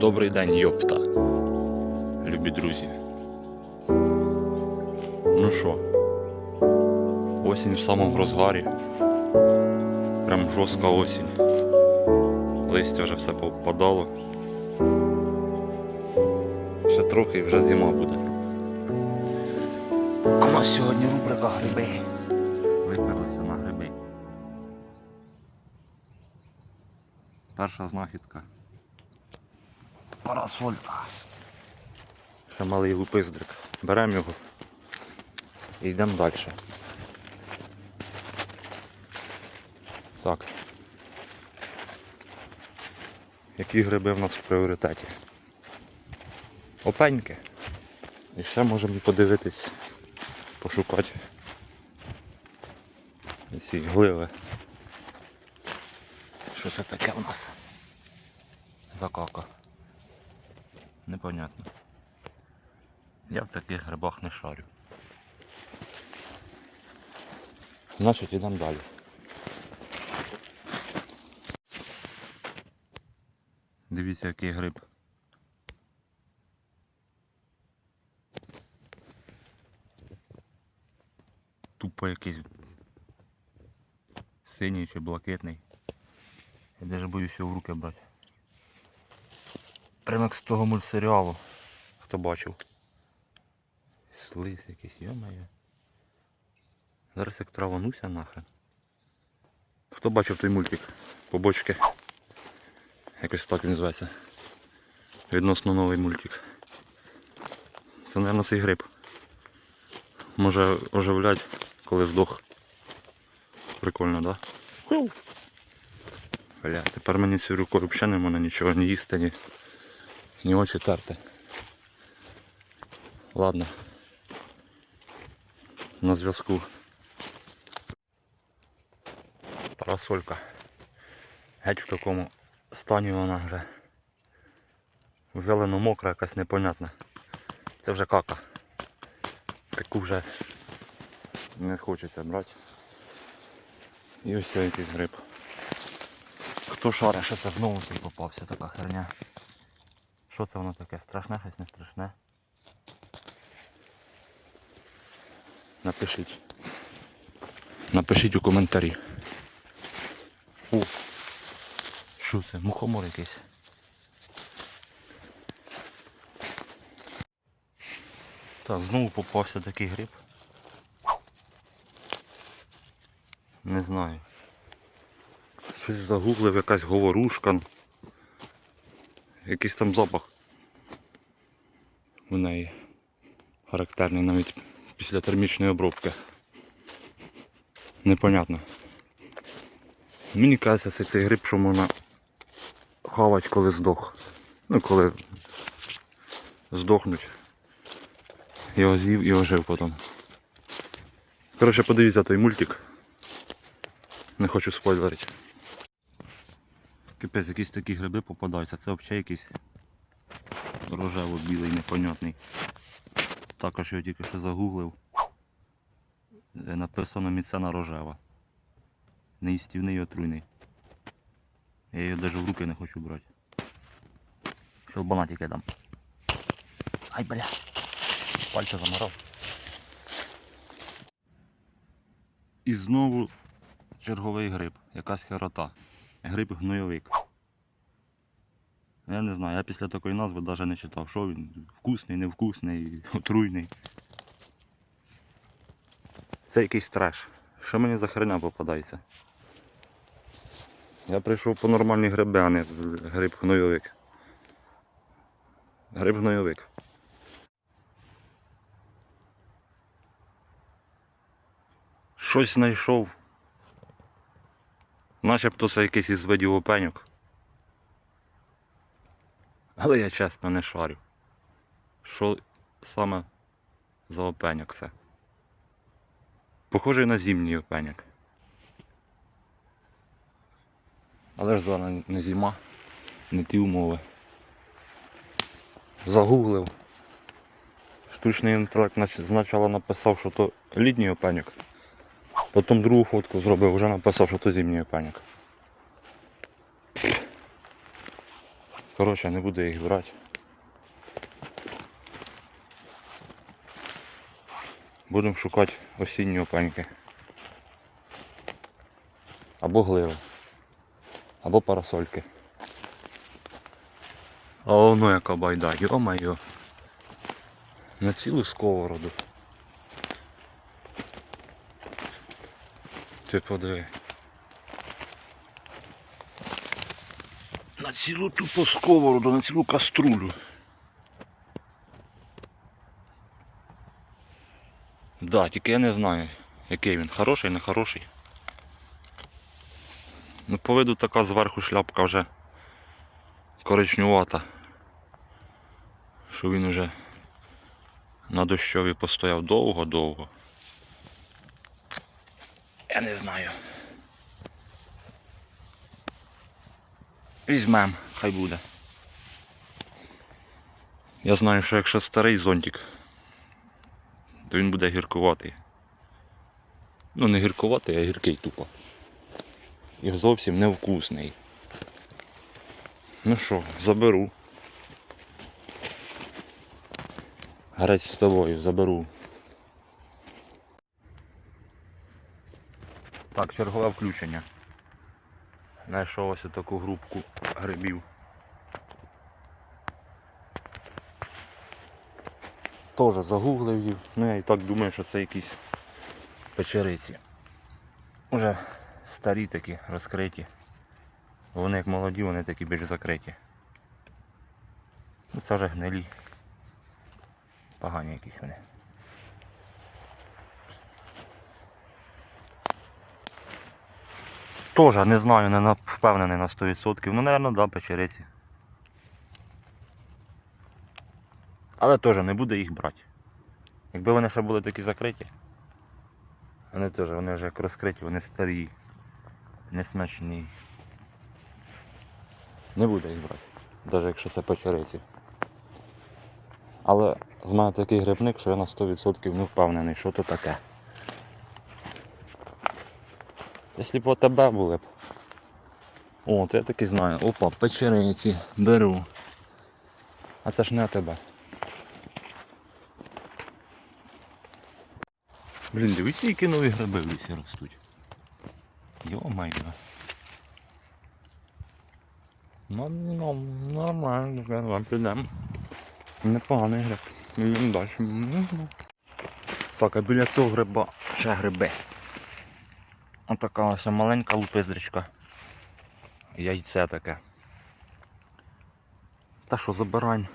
Добрий день, йопта. Любі друзі. Ну що, осінь в самому розгарі. Прям жорстка осінь. Листя вже все повпадало. Ще трохи і вже зима буде. А у сьогодні рубрика гриби. Випилися на гриби. Перша знахідка. Парасолька. Ще малий лупиздрик. Беремо його і йдемо далі. Так. Які гриби в нас в пріоритеті? Опеньки. І ще можемо подивитись, пошукати. Ці гливи. Що це таке у нас? Закака. Непонятно. Я в таких грибах не шарю. Значить йдемо далі. Дивіться, який гриб. Тупо якийсь синій чи блакитний. Я навіть боюсь його в руки брати. Прямо як з того мультсеріалу. Хто бачив? Слиз якийсь, йомає. Зараз як травануся нахрен. Хто бачив той мультик? Побочки. Якось так він називається. Відносно новий мультик. Це, мабуть, цей гриб. Може оживлять, коли здох. Прикольно, да? Бля, тепер мені цією рукою взагалі не можна нічого ні їсти, ні, ні очі терти. Ладно. На зв'язку. Парасолька. Геть в такому стані вона вже. Зелено мокра, якась непонятна. Це вже кака. Таку вже не хочеться брати. І ось якийсь гриб. Хто шаре, що це знову цей попався така херня. Що це воно таке? Страшне, щось не страшне? Напишіть. Напишіть у коментарі. О, що це? Мухомор якийсь. Так, знову попався такий гриб. Не знаю. Щось загуглив, якась говорушка. Якийсь там запах у неї характерний навіть після термічної обробки. Непонятно. Мені кажеться, це цей гриб, що можна хавати, коли здох. Ну, коли здохнуть. Його з'їв і ожив потім. Коротше, подивіться той мультик. Не хочу спойлерити. Капець, якісь такі гриби попадаються. Це взагалі якийсь рожево-білий, непонятний. Також його тільки що загуглив. Е, Написано міцена рожева. Неїстівний і отруйний. Я її навіть в руки не хочу брати. Щелбана тільки дам. Ай, бля. Пальця заморав. І знову черговий гриб. Якась херота. Гриб гнойовик. Я не знаю, я після такої назви навіть не читав, що він вкусний, невкусний, отруйний. Це якийсь треш. Що мені за херня попадається? Я прийшов по нормальні гриби, а не гриб гнойовик. Гриб гнойовик. Щось знайшов. Начебто це якийсь із видів опеньок. Але я чесно не шарю. Що саме за опеньок це? Похожий на зимній опеньок. Але ж зараз не зима, не ті умови. Загуглив. Штучний інтелект спочатку написав, що то літній опеньок. Потім другу фотку зробив, вже написав, що то зимній опеньок. Коротше, не буду їх брати. Будемо шукати осінні опеньки. Або гливи. Або парасольки. А воно яка байда, йо-моє. На цілу сковороду. Ти подиви. На цілу тупо сковороду, на цілу каструлю. Да, тільки я не знаю, який він, хороший, не хороший. Ну, по виду така зверху шляпка вже коричнювата. Що він уже на дощові постояв довго-довго. Я не знаю. Візьмем, хай буде. Я знаю, що якщо старий зонтик, то він буде гіркуватий. Ну не гіркуватий, а гіркий тупо. І зовсім невкусний. Ну що, заберу. Грець з тобою, заберу. Так, чергове включення. Знайшов ось таку групку грибів. Тоже загуглив їх. Ну я і так думаю, що це якісь печериці. Уже старі такі, розкриті. Вони як молоді, вони такі більш закриті. Ну це вже гнилі. Погані якісь вони. Тоже не знаю, не впевнений на 100%. Ну, напевно, да, печериці. Але теж не буде їх брати. Якби вони ще були такі закриті. Вони теж, вони вже як розкриті, вони старі, не смачні. Не буде їх брати. Навіть якщо це печериці. Але з мене такий грибник, що я на 100% не впевнений, що то таке. Якщо б тебе були б. О, то я таки знаю. Опа, печериці, беру. А це ж не тебе. Блін, дивіться, які нові гриби в лісі ростуть. Йо-майо. Ну, ну, нормально, давай підемо. Непоганий гриб. Йдемо далі. Так, а біля цього гриба ще гриби. Отака ось маленька лупиздричка. Яйце таке. Та що, забираємо.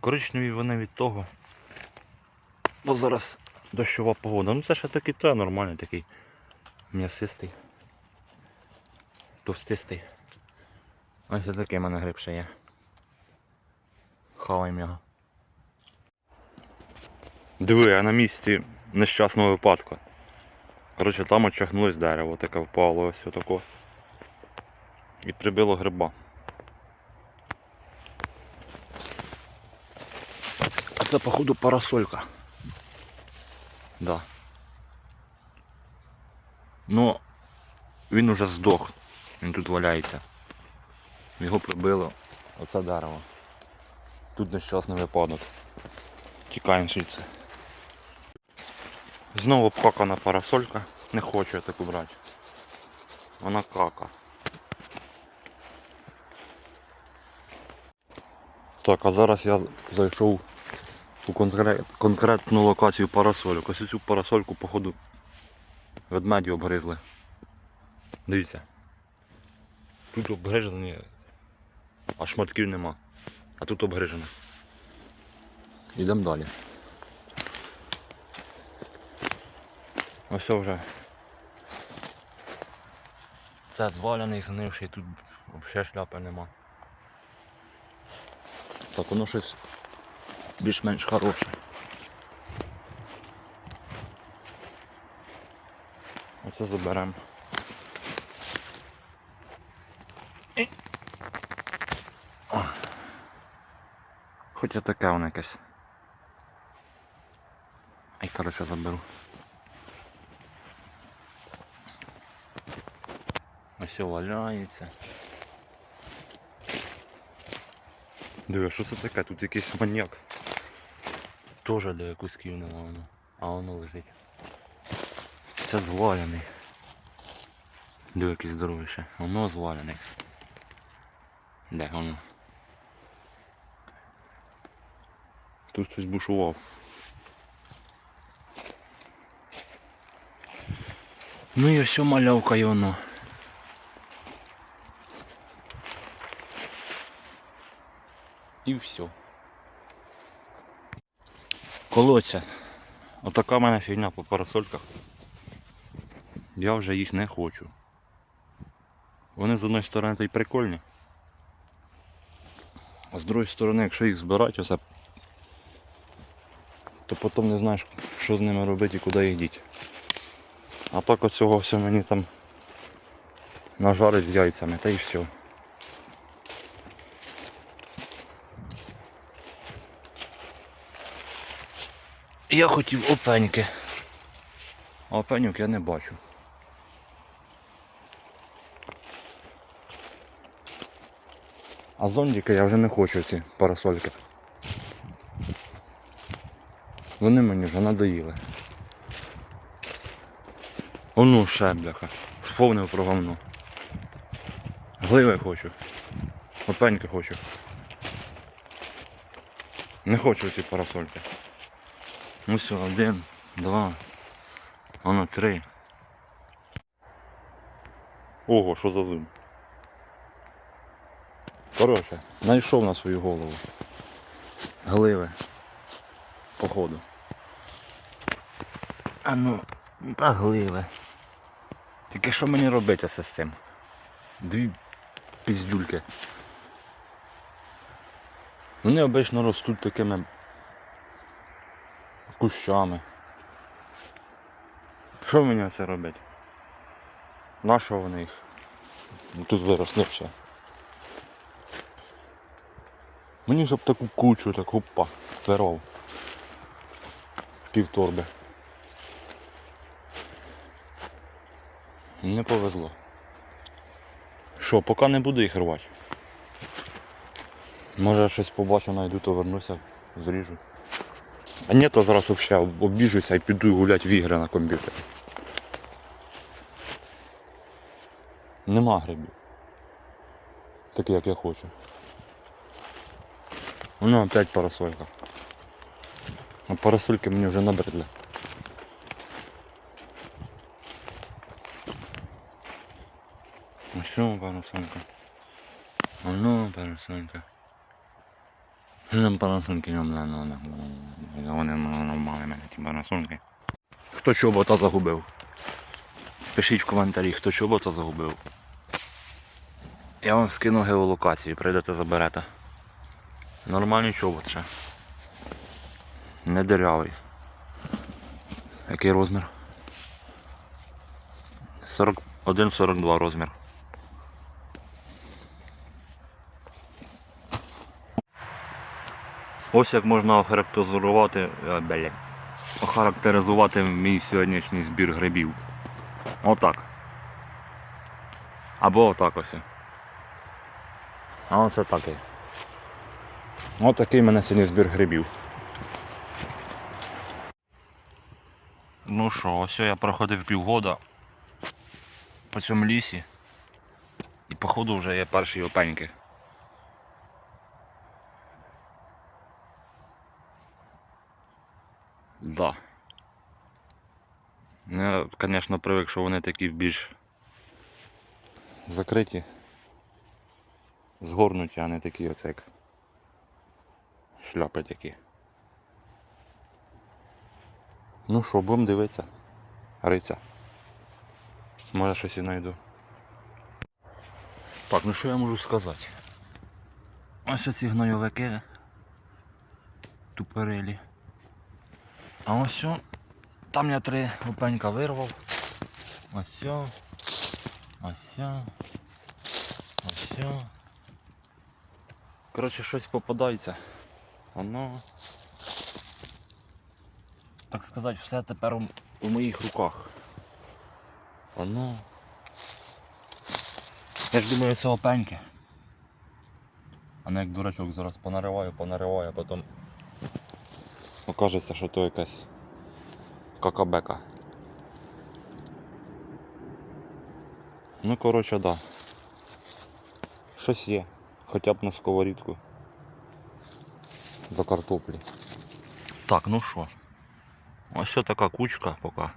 Коричневі вони від того. Бо зараз дощова погода. Ну це ще такий та нормальний такий м'ясистий. Товстистий. Ось такий в мене гриб ще є. Хаваємо його. Диви, я на місці нещасного випадку. Коротше, там очахнулось дерево, таке впало ось отако. І прибило гриба. А це походу парасолька. Да. Ну, він уже здох. Він тут валяється. Його прибило оце дерево. Тут нещасний випадок. Тікаємо звідси. Знову обкакана парасолька. Не хочу я таку брати. Вона кака. Так, а зараз я зайшов у конкрет, конкретну локацію парасольок. Ось цю парасольку, походу, ведмеді обгризли. Дивіться. Тут обгрижені, а шматків нема. А тут обгрижено. Йдемо далі. Ось вже. Це зваляний, згнивший, тут взагалі шляпи нема. Так, воно щось більш-менш хороше. Оце заберемо. Хоча таке воно якесь. Ай, коротше, заберу. Ось валяється. Диви, що це таке? Тут якийсь маньяк. Тоже де кусків нема воно. А воно лежить. Це звалений. Диви, який здоровий ще. Воно звалений. Де воно? Тут хтось бушував. Ну і все малявка і воно. І все. Колоться. Отака в мене фігня по парасольках. Я вже їх не хочу. Вони з одної сторони то й прикольні. А з другої сторони, якщо їх збирати, оце, то потім не знаєш, що з ними робити і куди їх діти. А так оцього все мені там нажарить з яйцями, та й все. Я хотів опеньки. А опеньок я не бачу. А зондики я вже не хочу ці парасольки. Вони мені вже надоїли. Ону ще, бляха. Сповнив про говно. Гливи хочу. Опеньки хочу. Не хочу ці парасольки. Ну все, один, два, воно три. Ого, що за зум. Коротше, знайшов на свою голову. Гливи. Походу. А ну, та гливи. Тільки що мені робити оце з цим? Дві піздюльки. Вони обично ростуть такими кущами. Що мені це робити? Нащо вони їх? Ну, Тут виросли все. Мені щоб таку кучу, так опа, перов. Пів торби. Не повезло. Що, поки не буду їх рвати. Може я щось побачу, знайду, то вернуся, зріжу. А ні, то зараз взагалі обіжуся і піду гуляти в ігри на комп'ютері. Нема грибів. Такі як я хочу. Воно опять парасолька. А парасольки мені вже набридли. А що парасолька? Воно парасолька. Нам парасольки нам не надо. Вони нормальні мене ті парасольки. Хто чобота загубив? Пишіть в коментарі, хто чобота загубив. Я вам скину геолокацію, прийдете заберете. Нормальний чобот ще. Не дирявий. Який розмір? 41-42 розмір. Ось як можна охарактеризувати, е, бля, охарактеризувати мій сьогоднішній збір грибів. Отак. Або отак ось. А оце такий. Ось такий в мене сьогодні збір грибів. Ну що, ось я проходив півгода по цьому лісі. І походу вже є перші опеньки. Да. Ну, Я, звісно, привик, що вони такі більш закриті, згорнуті, а не такі оце як шляпи такі. Ну що, будемо дивитися. Риця. Може щось і знайду. Так, ну що я можу сказати? Ось оці гнойовики тупорилі. А ось там я три опенька вирвав. Ось о, ось о, ось. Коротше, щось попадається. Воно. Так сказати, все тепер у, у моїх руках. Воно. Я ж думаю, це опеньки. А не як дурачок зараз понариваю, понариваю, а потім окажеться, що то якась какабека. Ну, коротше, да. Щось є. Хоча б на сковорідку. До картоплі. Так, ну що. Ось така кучка поки.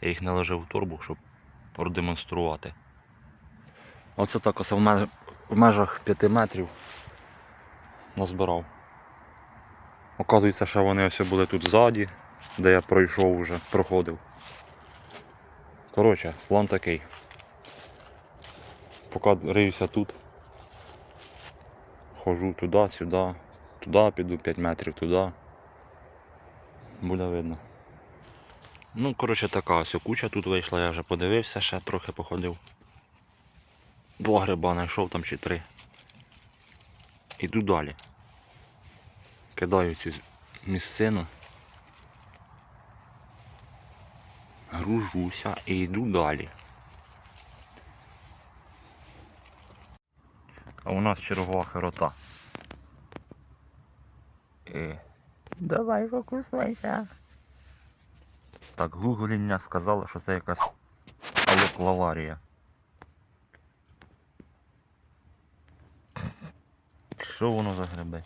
Я їх наложив в торбу, щоб продемонструвати. Оце так ось в межах 5 метрів назбирав. Оказується, що вони ось були тут ззаді, де я пройшов вже, проходив. Коротше, план такий. Поки риюся тут, хожу туди, сюди, туди піду 5 метрів, туди. Буде видно. Ну, коротше, така ось куча тут вийшла, я вже подивився, ще трохи походив. Два гриба знайшов там чи три. Іду далі. Кидаю цю місцину. Гружуся і йду далі. А у нас чергова херота. І... Давай фокусуйся. Так, гугління сказало, що це якась алоклаварія. Що воно за гриби?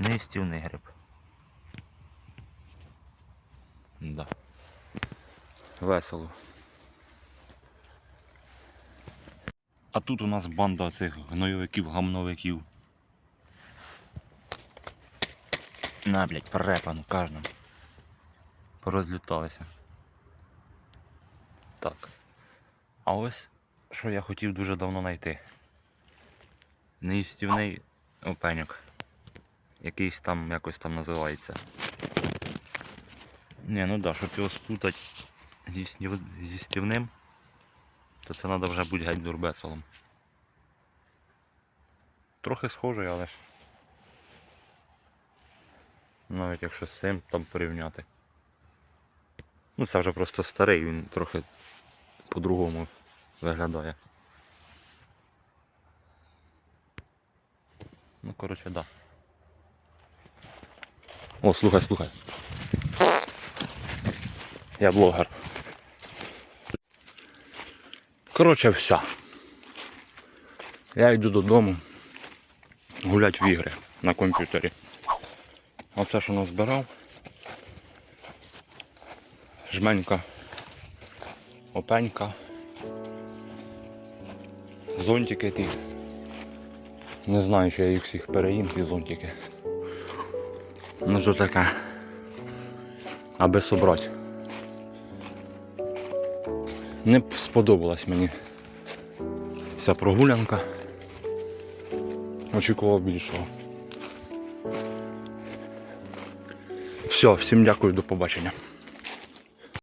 Неїстівний гриб. Да. Весело. А тут у нас банда цих гнойовиків, гамновиків. На, блядь, препану кожному. Порозліталися. Так. А ось що я хотів дуже давно знайти. Неїстівний опеньок. Якийсь там якось там називається. Ні, ну да, щоб його спутати зі, стівним, то це треба вже бути геть дурбесолом. Трохи схожий, але ж. Навіть якщо з цим там порівняти. Ну це вже просто старий, він трохи по-другому виглядає. Ну, коротше, да. О, слухай, слухай. Я блогер. Коротше, все. Я йду додому гулять в ігри на комп'ютері. Оце що назбирав. Жменька, опенька, зонтики ті. Не знаю, чи я їх всіх переїм, ті зонтики. Ну то таке. Аби собрати. Не сподобалась мені ця прогулянка. Очікував більшого. Все, всім дякую, до побачення.